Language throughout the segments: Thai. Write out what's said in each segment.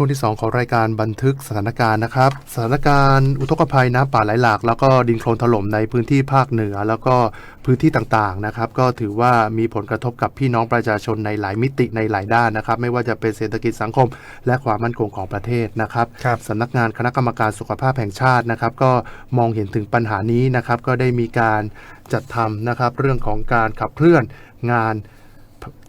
ช่วงที่ 2 ของรายการบันทึกสถานการณ์นะครับ สถานการณ์อุทกภัยน้ำป่าไหลหลาก แล้วก็ดินโคลนถล่มในพื้นที่ภาคเหนือ แล้วก็พื้นที่ต่างๆนะครับ ก็ถือว่ามีผลกระทบกับพี่น้องประชาชนในหลายมิติในหลายด้านนะครับ ไม่ว่าจะเป็นเศรษฐกิจสังคม และความมั่นคงของประเทศนะครับครับสำนักงานคณะกรรมการสุขภาพแห่งชาตินะครับ ก็มองเห็นถึงปัญหานี้นะครับ ก็ได้มีการจัดทำนะครับ เรื่องของการขับเคลื่อนงาน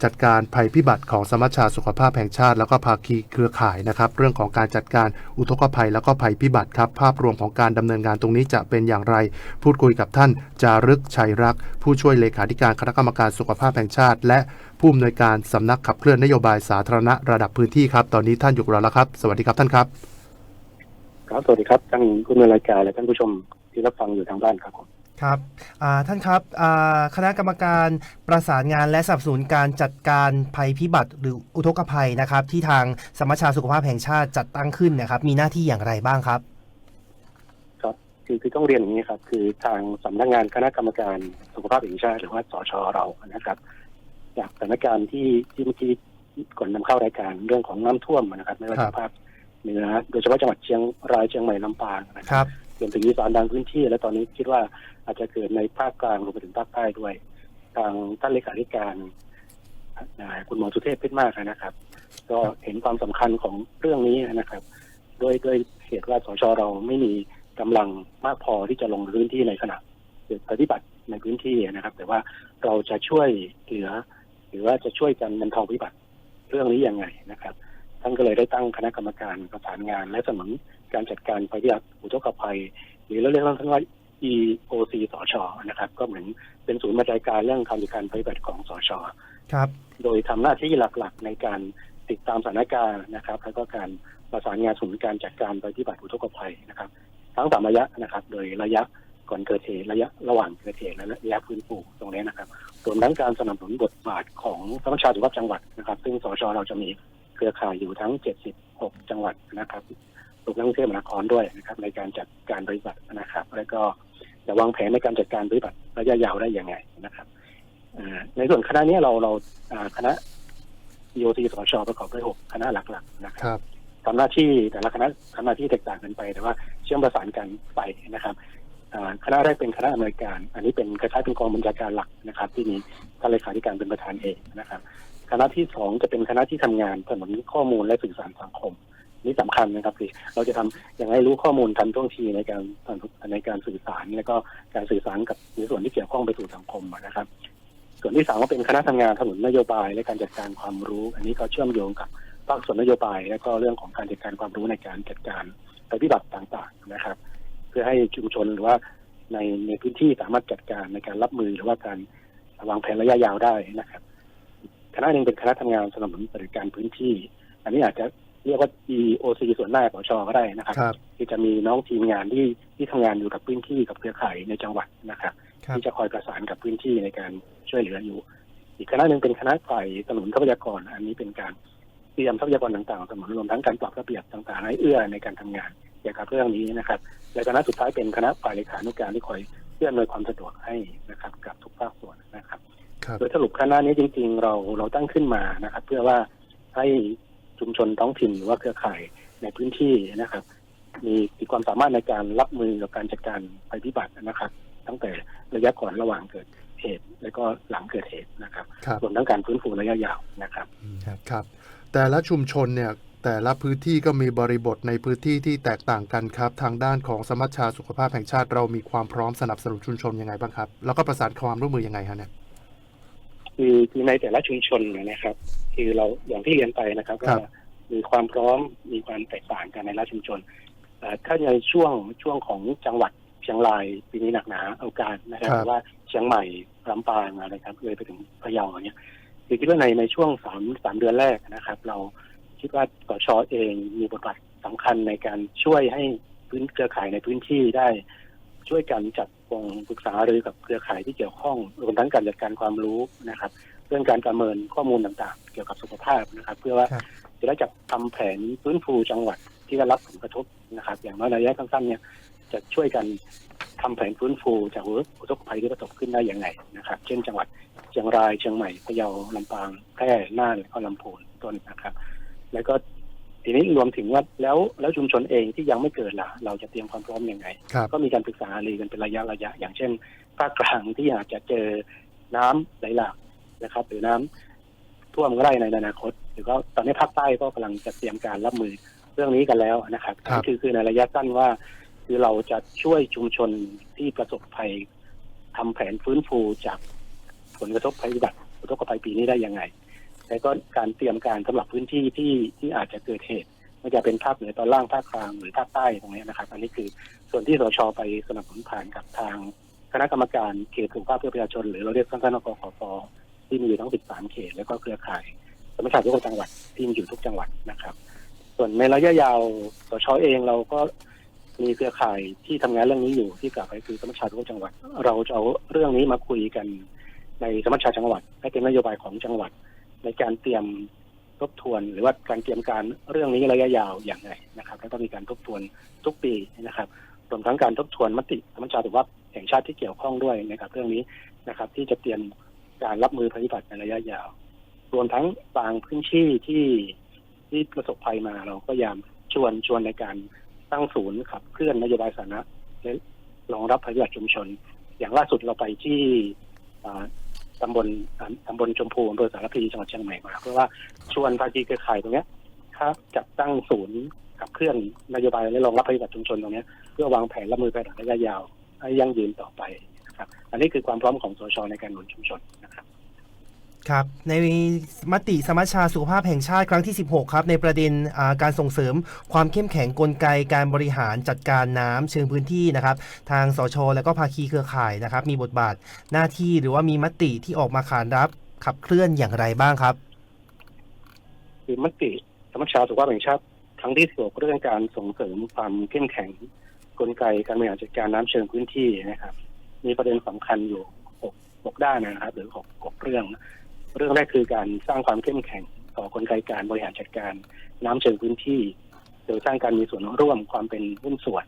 จัดการภัยพิบัติของสมัชชาสุขภาพแห่งชาติ แล้วก็ภาคีเครือข่ายนะครับ เรื่องของการจัดการอุทกภัยแล้วก็ภัยพิบัติครับ ภาพรวมของการดำเนินงานตรงนี้จะเป็นอย่างไร พูดคุยกับท่านจารึกชัยรัก ผู้ช่วยเลขาธิการคณะกรรมการสุขภาพแห่งชาติ และผู้อำนวยการสำนักขับเคลื่อนนโยบายสาธารณะระดับพื้นที่ครับ ตอนนี้ท่านอยู่กับเราแล้วครับ สวัสดีครับท่านครับ ครับสวัสดีครับท่านผู้ดำเนินรายการและท่านผู้ชมที่รับฟังอยู่ทางบ้านครับผม ครับอ่าท่านครับอ่าคณะกรรมการประสานงานและสนับสนุนการจัดการภัยพิบัติหรืออุทกภัยนะครับ ที่ทางสมัชชาสุขภาพแห่งชาติจัดตั้งขึ้นนะครับ มีหน้าที่อย่างไรบ้างครับ ครับคือคือต้องเรียนอย่างนี้ครับ คือทางสำนักงานคณะกรรมการสุขภาพแห่งชาติ หรือว่าสชเรานะครับ จากสถานการณ์ที่ที่เมื่อกี้ก่อนนำเข้ารายการเรื่องของน้ำท่วมนะครับ ไม่ว่าครัจะบภาคเหนือโดยเฉพาะจังหวัดเชียงรายเชียงใหม่ลำปางนะคครับ รวมถึงอีสานบางพื้นที่ และตอนนี้คิดว่าอาจจะเกิดในภาคกลางรวมไปถึงภาคใต้ด้วย ทางท่านเลขาธิการคุณหมอสุเทพเพชรมากนะครับ ก็เห็นความสำคัญของเรื่องนี้นะครับโดยโดยเหตุว่าสชเราไม่มีกำลังมากพอที่จะลงพื้นที่ในขณะเกิดปฏิบัติในพื้นที่นะครับ แต่ว่าเราจะช่วยเหลือ หรือว่าจะช่วยกันบรรเทาวิบัติเรื่องนี้ยังไงนะครับท่านก็เลยได้ตั้งคณะกรรมการประสานงานและสนับสนุน การจัดการภัยพิบัติอุทกภัย หรือเราเรียกสั้นว่า EOC สชนะครับ ก็เหมือนเป็นศูนย์บรรยายการเรื่องการจัดการภัยพิบัติของสชครับ โดยทำหน้าที่หลักๆในการติดตามสถานการณ์นะครับ แล้วก็การประสานงานศูนย์การจัดการภัยพิบัติอุทกภัยนะครับ ทั้งสามระยะนะครับ โดยระยะก่อนเกิดเหตุระยะระหว่างเกิดเหตุและระยะฟื้นฟูตรงนี้นะครับรวมทั้งการสนับสนุนบทบาทของสมัชชาสุขภาพจังหวัดนะครับ ซึ่งสชเราจะมีเครือข่ายอยู่ทั้ง 76 จังหวัดนะครับ รวมทั้งกรุงเทพมหานครด้วยนะครับ ในการจัดการปฏิบัตินะครับ แล้วก็จะวางแผนในการจัดการปฏิบัติระยะยาวได้ยังไงนะครับอ่าในส่วนคณะนี้เราเราอ่าคณะ EOT สชประกอบด้วยหกคณะหลักๆนะคครับรับทำหน้าที่แต่ละคณะทำหน้าที่แตกต่างกันไปแต่ว่าเชื่อมประสานกันไปนะครับอ่าคณะแรกเป็นคณะอเมริการ อันนี้เป็นคล้ายๆเป็นกองบัญชาการหลักนะครับ ที่มีท่านเลขาธิการเป็นประธานเองนะครับ คณะที่สองจะเป็นคณะที่ทำงานถนนข้อมูลและสื่อสารสังคม นี่สำคัญนะครับคือเราจะทำอย่างไรรู้ข้อมูลทันท่วงทีในการในการสื่อสาร แล้วก็การสื่อสารกับในส่วนที่เกี่ยวข้องไปสู่สังคมนะครับ ส่วนที่สามก็เป็นคณะทำงานถนนนโยบายและการจัดการความรู้ อันนี้ก็เชื่อมโยงกับภาคส่วนนโยบาย และก็เรื่องของการจัดการความรู้ในการจัดการปฏิบัติต่างๆนะครับ เพื่อให้ชุมชนหรือว่าในในพื้นที่สามารถจัดการในการรับมือหรือว่าการวางแผนระยะยาวได้นะครับ คณะหนึ่งเป็นคณะทำงานสนับสนุนบัติการพื้นที่ อันนี้อาจจะ เรียกว่า EOC ส่วนหน้าของชก็ได้นะครับครับ ที่จะมีน้องทีมงานที่ที่ทำงานอยู่กับพื้นที่กับเครือข่ายในจังหวัดนะครับ ครับ ที่จะคอยประสานกับพื้นที่ในการช่วยเหลืออยู่ อีกคณะหนึ่งเป็นคณะฝ่ายสนับสนุนทรัพยากร อันนี้เป็นการเตรียมทรัพยากรต่างๆสนับสนุนรวมทั้งการปรับระเบียบต่างๆให้เอื้อในการทำงานเกี่ยวกับเรื่องนี้นะครับ และคณะสุดท้ายเป็นคณะฝ่ายเลขานุการที่คอยเพื่ออำนวยความสะดวกให้นะครับ กับทุกภาคส่วนนะครับ ครับ โดยสรุปคณะนี้จริง ๆ เราเราตั้งขึ้นมานะครับ เพื่อว่าให้ ชุมชนท้องถิ่นหรือว่าเครือข่ายในพื้นที่นะครับ มีมีความสามารถในการรับมือกับการจัดการภัยพิบัตินะครับ ตั้งแต่ระยะก่อนระหว่างเกิดเหตุ และก็หลังเกิดเหตุนะครับครับ รวมทั้งการฟื้นฟูระยะยาวนะครับ ครับครับ แต่ละชุมชนเนี่ย แต่ละพื้นที่ก็มีบริบทในพื้นที่ที่แตกต่างกันครับ ทางด้านของสมัชชาสุขภาพแห่งชาติเรามีความพร้อมสนับสนุนชุมชนยังไงบ้างครับ แล้วก็ประสานความร่วมมือยังไงฮะเนี่ย คือคือในแต่ละชุมชนเนยนะครับ คือเราอย่างที่เรียนไปนะครับครัว่าบมีความพร้อมมีความแตกต่างกันในละชุมชนเอ่อถ้าในช่วงช่วงของจังหวัดเชียงรายปีนี้หนักหนาเอาการนะครับครับแต่ว่าเชียงใหม่ลำปางอะไรครับเลยไปถึงพะเยาอย่างเงี้ยคือคิดว่าในในช่วงสามสามเดือนแรกนะครับ เราคิดว่าสชเองมีบทบาทสำคัญในการช่วยให้พื้นเครือข่ายในพื้นที่ได้ ช่วยกันจัดวงปรึกษาหรือกับเครือข่ายที่เกี่ยวข้องรวมทั้งการจัดการความรู้นะครับ เรื่องการประเมินข้อมูลต่างๆ เกี่ยวกับสุขภาพนะครับ เพื่อว่าจะได้จัดทำแผนฟื้นฟูจังหวัดที่ได้รับผลกระทบนะครับ อย่างน้อยระยะสั้นๆเนี่ยจะช่วยกันทำแผนฟื้นฟูจากอุทกภัยที่ประสบขึ้นได้อยังไงนะครับ เช่นจังหวัดเชียงรายเชียงใหม่พะเยาลำปางแพร่น่านและก็ลำพูนต้นนะครับ แล้วก็ ทีนี้รวมถึงว่าแล้วแล้วชุมชนเองที่ยังไม่เกิดล่ะ เราจะเตรียมความพร้อมยังไง ครับ ก็มีการปรึกษาหารือกันเป็นระยะระยะ อย่างเช่นภาคกลางที่อาจจะเจอน้ำไหลหลากนะครับ หรือน้ำท่วมก็ได้ในอนาคต หรือก็ตอนนี้ภาคใต้ก็กำลังจะเตรียมการรับมือเรื่องนี้กันแล้วนะครับครับ คือคือในระยะสั้นว่า คือเราจะช่วยชุมชนที่ประสบภัยทำแผนฟื้นฟูจากผลกระทบภัยพิบัติอุทกภัยปีนี้ได้ยังไง แล้วก็การเตรียมการสำหรับพื้นที่ที่ที่อาจจะเกิดเหตุไม่ว่าจะเป็นภาคเหนือตอนล่างภาคกลางหรือภาคใต้ตรงนี้นะครับ อันนี้คือส่วนที่สชไปสนับสนุนผ่านกับทางคณะกรรมการเขตสุขภาพเพื่อประชาชน หรือเราเรียกสั้นๆว่ากขฟที่มีอยู่ทั้ง 13 เขต แล้วก็เครือข่ายสมัชชาทุกจังหวัดที่มีอยู่ทุกจังหวัดนะครับ ส่วนในระยะยาวสชเองเราก็มีเครือข่ายที่ทำงานเรื่องนี้อยู่ที่กล่าวไปคือสมัชชาทุกจังหวัด เราจะเอาเรื่องนี้มาคุยกันในสมัชชาจังหวัด ให้เป็นนโยบายของจังหวัด ในการเตรียมทบทวน หรือว่าการเตรียมการเรื่องนี้ระยะยาวอย่างไรนะครับ แล้วก็มีการทบทวนทุกปีนะครับรวมทั้งการทบทวนมติสมัชชาถือว่าแห่งชาติที่เกี่ยวข้องด้วยนะครับ เรื่องนี้นะครับ ที่จะเตรียมการรับมือภัยพิบัติในระยะยาว รวมทั้งบางพื้นที่ที่ที่ประสบภัยมาเราก็พยายามชวนชวนในการตั้งศูนย์ขับเคลื่อนนโยบายสาธารณะและรองรับภัยพิบัติชุมชน อย่างล่าสุดเราไปที่ ตำบลตำบลชมพูอำเภอสารพีจังหวัดเชียงใหม่มาเพื่อว่าชวนภาคีเครือข่ายตรงนี้ครับจัดตั้งศูนย์ขับเคลื่อนนโยบายและรองรับภัยพิบัติชุมชนตรงนี้เพื่อวางแผนรับมือไประยะยาวให้ยั่งยืนต่อไปนะครับ อันนี้คือความพร้อมของสชในการหนุนชุมชนนะครับ ครับในมติสมัชชาสุขภาพแห่งชาติครั้งที่ 16 ครับ ในประเด็นการส่งเสริมความเข้มแข็งกลไกการบริหารจัดการน้ำเชิงพื้นที่นะครับ ทางสช และก็ภาคีเครือข่ายนะครับ มีบทบาทหน้าที่หรือว่ามีมติที่ออกมาขานรับขับเคลื่อนอย่างไรบ้างครับ คือมติสมัชชาสุขภาพแห่งชาติครั้งที่สิบเรื่องการส่งเสริมความเข้มแข็งกลไกการบริหารจัดการน้ำเชิงพื้นที่นะครับ มีประเด็นสำคัญอยู่หกด้านนะครับ หรือหกหกเรื่อง เรื่องแรกคือการสร้างความเข้มแข็งต่อกลไกการบริหารจัดการน้ำเชิงพื้นที่ โดยสร้างการมีส่วนร่วมความเป็นหุ้นส่วน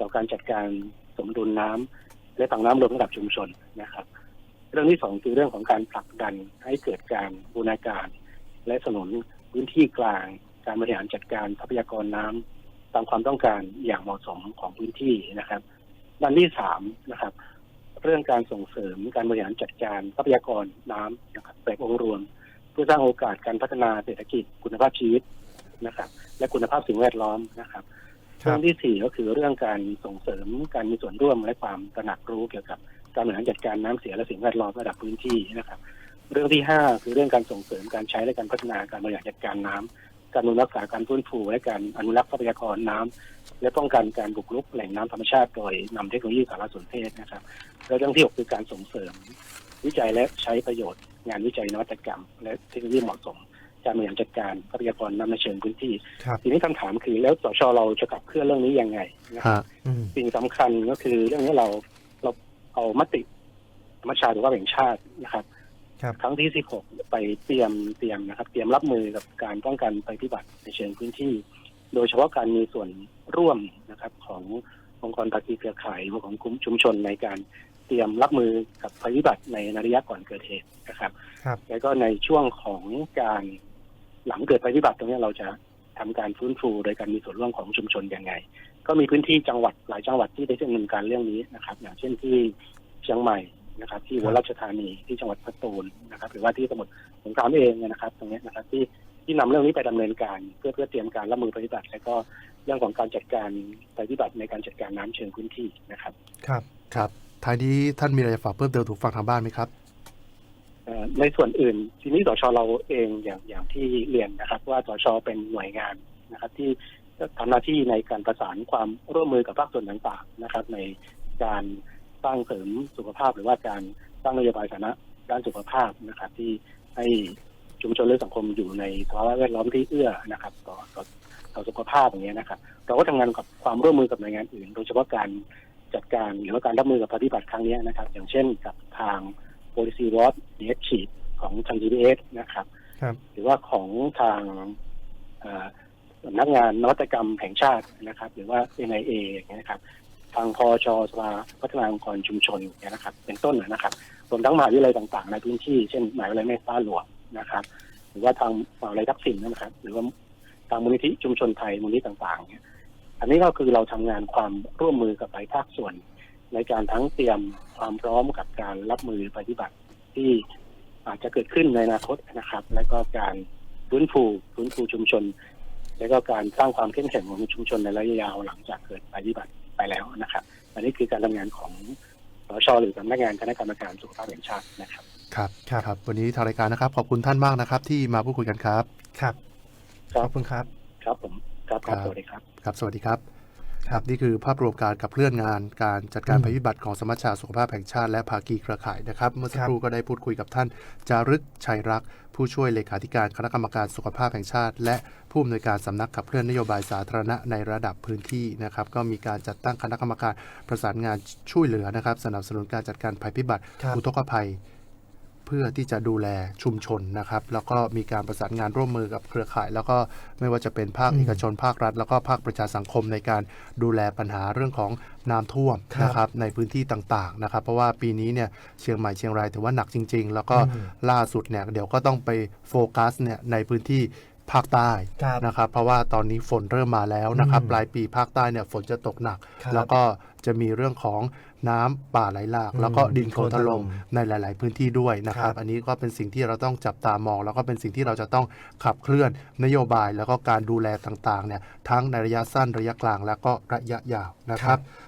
ต่อการจัดการสมดุลน้ำและถังน้ำรวมระดับชุมชนนะครับ เรื่องที่สองคือเรื่องของการผลักดันให้เกิดการบูรณาการ และสนุนพื้นที่กลาง การบริหารจัดการทรัพยากรน้ำตามความต้องการอย่างเหมาะสมของพื้นที่นะครับ ด้านที่สามนะครับ เรื่องการส่งเสริมการบริหารจัดการทรัพยากรน้ำนะครับแบบองค์รวม เพื่อสร้างโอกาสการพัฒนาเศรษฐกิจคุณภาพชีวิตนะครับ และคุณภาพสิ่งแวดล้อมนะครับครับเรื่องที่สี่ก็คือเรื่องการส่งเสริมการมีส่วนร่วมและความตระหนักรู้เกี่ยวกับการบริหารจัดการน้ำเสียและสิ่งแวดล้อมระดับพื้นที่นะครับ เรื่องที่ห้าคือเรื่องการส่งเสริมการใช้และการพัฒนาการบริหารจัดการน้ำ การอนุรักษาการฟื้นฟูและการอนุรักษ์ทรัพยากรน้ำและป้องกันการบุกรุกแหล่งน้ำธรรมชาติโดยนำเทคโนโลยีสารสนเทศนะครับ และเรื่องที่หกคือการส่งเสริม วิจัยและใช้ประโยชน์ งานวิจัยนวัตกรรม และเทคโนโลยีเหมาะสมการบริหารจัดการทรัพยากรน้ำในเชิงพื้นที่ครับทีนี้คำถามคือแล้วสชเราจะขับเคลื่อนเรื่องนี้ยังไงนะครับฮะอืมสิ่งสำคัญก็คือเรื่องนี้เราเราเอามติธรรมชาติหรือว่าแห่งชาตินะครับ ครับทั้งที่ 16 ไปเตรียมเตรียมนะครับ เตรียมรับมือกับการป้องกันภัยพิบัติในเชิงพื้นที่ โดยเฉพาะการมีส่วนร่วมนะครับ ขององค์กรภาคีเครือข่ายรือของกลุ่มชุมชนในการเตรียมรับมือกับภัยพิบัติในระยะก่อนเกิดเหตุนะครับครับแล้วก็ในช่วงของการหลังเกิดภัยพิบัติตรงนี้เราจะทำการฟื้นฟูโดยการมีส่วนร่วมของชุมชนยังไง ก็มีพื้นที่จังหวัดหลายจังหวัดที่ได้ดำเนินการเรื่องนี้นะครับ อย่างเช่นที่เชียงใหม่ นะครับ ที่อุบลราชธานีที่จังหวัดพัทตูนนะครับ หรือว่าที่สมุทรสงครามเองเนยนะครับ ตรงเนี้ยนะครับที่ที่นำเรื่องนี้ไปดำเนินการ เพื่อเพื่อเตรียมการรับมือภัยพิบัติ และก็เรื่องของการจัดการภัยพิบัติในการจัดการน้ำเชิงพื้นที่นะครับ ครับครับท้ายนี้ท่านมีอะไรจะฝากเพิ่มเติมถูกฟังทางบ้านไหมครับเอ่อในส่วนอื่น ทีนี้สชเราเองอย่างอย่างที่เรียนนะครับ ว่าสชเป็นหน่วยงานนะครับ ที่ทำหน้าที่ในการประสานความร่วมมือกับภาคส่วนต่างๆนะครับ ในการส ร้างเสริมสุขภาพหรือว่าการสร้างนโยบายสาธารณะด้านสุขภาพนะครับ ที่ให้ชุมชนและสังคมอยู่ในสภาวะแวดล้อมที่เอื้อนะครับ ต่อต่อต่อสุขภาพอย่างเงี้ยนะครับ เราก็ทำงานกับความร่วมมือกับหน่วยงานอื่น โดยเฉพาะการจัดการหรือว่าการรับมือกับปฏิบัติครั้งเนี้ยนะครับ อย่างเช่นกับทาง policy watch d s h e e t ของทาง GPS นะครับครับหรือว่าของทางเอ่อสำนักงานนวัตกรรมแห่งชาตินะครับ หรือว่า NIA อย่างเงี้ยนะครับ ทางพอชสภาพัฒนาองค์กรชุมชนเงี้ยนะครับ เป็นต้นนะครับรวมทั้งมหาวิทยาลัยต่างๆ ในพื้นที่เช่นมหาวิทยาลัยแม่ฟ้าหลวงนะครับ หรือว่าทางมหาวิทยาลัยทักษิณนะครับ หรือว่าทางมูลนิธิชุมชนไทยมูลนิธิต่างๆเนี่ยอันนี้ก็คือเราทำงานความร่วมมือกับหลายภาคส่วน ในการทั้งเตรียมความพร้อมกับการรับมือปฏิบัติที่อาจจะเกิดขึ้นในอนาคตนะครับ และก็การฟื้นฟูฟื้นฟูชุมชน และก็การสร้างความเข้มแข็งของชุมชนในระยะยาวหลังจากเกิดภัยพิบัติ ไปแล้วนะครับ อันนี้คือการทำงานของสชหรือสำนักงานคณะกรรมการสุขภาพแห่งชาตินะครับครับ ครับครับวันนี้ทางรายการนะครับ ขอบคุณท่านมากนะครับ ที่มาพูดคุยกันครับ ครับครัขบอบคุณครับ ครับผมครับครับครับสวัสดีครับ ครับสวัสดีครับ ครับนี่คือภาพรวมการขับเคลื่อนงาน การจัดการอืมภัยพิบัติของสมัชชาสุขภาพแห่งชาติและภาคีเครือข่ายนะครับ เมื่อสักครับครู่ก็ได้พูดคุยกับท่าน จารึกชัยรักษ์ผู้ช่วยเลขาธิการคณะกรรมการสุขภาพแห่งชาติ และผู้อำนวยการสำนักขับเคลื่อนนโยบายสาธารณะในระดับพื้นที่นะครับก็มีการจัดตั้งคณะกรรมการประสานงานช่วยเหลือนะครับ สนับสนุนการจัดการภัยพิบัติครับอุทกภัย เพื่อที่จะดูแลชุมชนนะครับ แล้วก็มีการประสานงานร่วมมือกับเครือข่าย แล้วก็ไม่ว่าจะเป็นภาคอืมเอกชนภาครัฐ แล้วก็ภาคประชาสังคมในการดูแลปัญหาเรื่องของน้ำท่วมครับนะครับในพื้นที่ต่างๆนะครับ เพราะว่าปีนี้เนี่ยเชียงใหม่เชียงรายถือว่าหนักจริง ๆ แล้วก็อืมล่าสุดเนี่ยเดี๋ยวก็ต้องไปโฟกัสเนี่ยในพื้นที่ภาคใต้ครับนะครับ เพราะว่าตอนนี้ฝนเริ่มมาแล้วนะครับอืมปลายปีภาคใต้เนี่ยฝนจะตกหนักครับแล้วก็ จะมีเรื่องของน้ำป่าไหลหลากอืมแล้วก็ดินโคลนถดินโคลนถล่ล่มมในหลาย ๆ พื้นที่ด้วยนะครัครับบอันนี้ก็เป็นสิ่งที่เราต้องจับตามอง แล้วก็เป็นสิ่งที่เราจะต้องขับเคลื่อนนโยบายแล้วก็การดูแลต่าง ๆ เนี่ยทั้งในระยะสั้นระยะกลาง แล้วก็ระยะยาวนะครับ